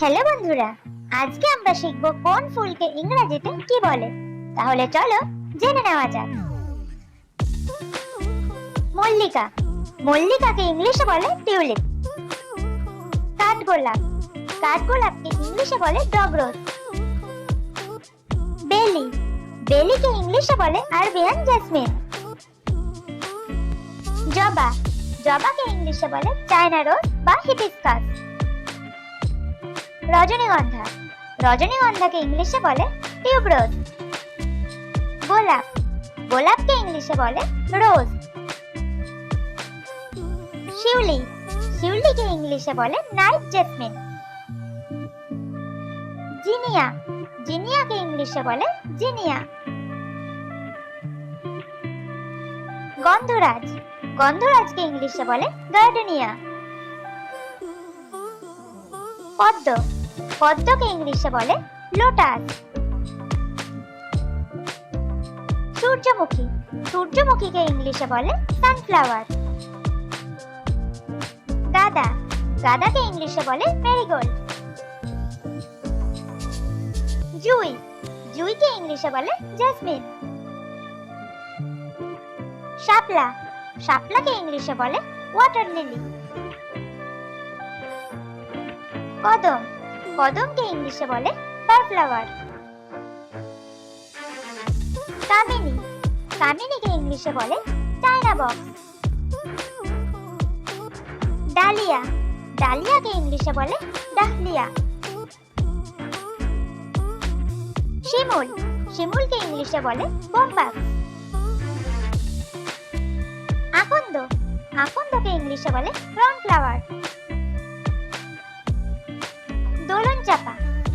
Hello বন্ধুরা, আজকে আমরা শিখব কোন ফুলকে ইংরেজিতে কি বলে। তাহলে চলো জেনে নেওয়া যাক। মল্লিকা, মল্লিকাকে ইংলিশে বলে টিউলিপ। কাঠগোলাপ, কাঠগোলাপকে ইংলিশে বলে ডগ রোজ বেলি, বেলিকে ইংলিশে বলে আরবিয়ান জেসমিন। জবা, জবাকে ইংলিশে বলে চায়না রোজ বা হিবিস্কাস। রজনীগন্ধা। রজনীগন্ধাকে ইংলিশে বলে টিউবরোজ। গোলাপ। গোলাপকে ইংলিশে বলে রোজ। শিউলি। শিউলিকে ইংলিশে বলে নাইট জেসমিন। জিনিয়া। জিনিয়াকে ইংলিশে বলে জিনিয়া। গন্ধরাজ। গন্ধরাজকে ইংলিশে বলে গার্ডেনিয়া। পদ্ম। পদ্মকে ইংলিশে বলে লোটাস সূর্যমুখী। সূর্যমুখীকে ইংলিশে বলে সানফ্লাওয়ার গাদা। গাদাকে ইংলিশে বলে মেরিগোল্ড জুই। জুইকে ইংলিশে বলে জেসমিন শাপলা। শাপলাকে ইংলিশে বলে ওয়াটার লিলি কদম। কদমকে ইংলিশে বলে ফ্লাওয়ার কামিনী। কামিনীকে ইংলিশে বলে চায়না বক্স ডালিয়া। ডালিয়াকে ইংলিশে বলে ডাহলিয়া। শিমুল। শিমুলকে ইংলিশে বলে বোম্বাক্স আকন্দ। আকন্দকে ইংলিশে বলে ফ্লাওয়ার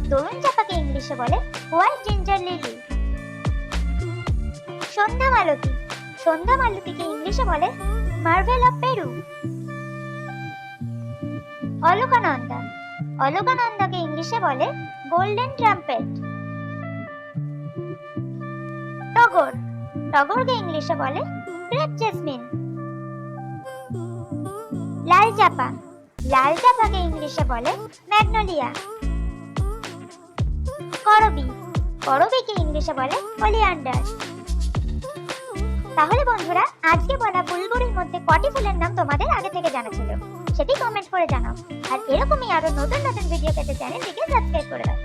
চাপা চাপাকে ইংলিশে বলে হোয়াইট জিঞ্জার লিলি সন্ধ্যা মালতী। সন্ধ্যা মালতীকে ইংলিশে বলে মার্ভেল অফ পেরু। অলোকানন্দা। অলোকানন্দাকে ইংলিশে বলে গোল্ডেন ট্রাম্পেট। টগর। টগরকে ইংলিশে বলে ক্রেপ জেসমিন। লাল চাপা। লাল চাপাকে ইংলিশে বলে ম্যাগনোলিয়া। করবি? করবিকে ইংলিশে বলে? ওলিয়ান্ডার তাহলে বন্ধুরা, আজকে বলা ফুলগুলির মধ্যে কটি ফুলের নাম তোমাদের আগে থেকে জানা ছিল? সেটি কমেন্ট করে জানাও। আর এরকমই আরও নতুন নতুন ভিডিও পেতে চ্যানেলটিকে সাবস্ক্রাইব করে দাও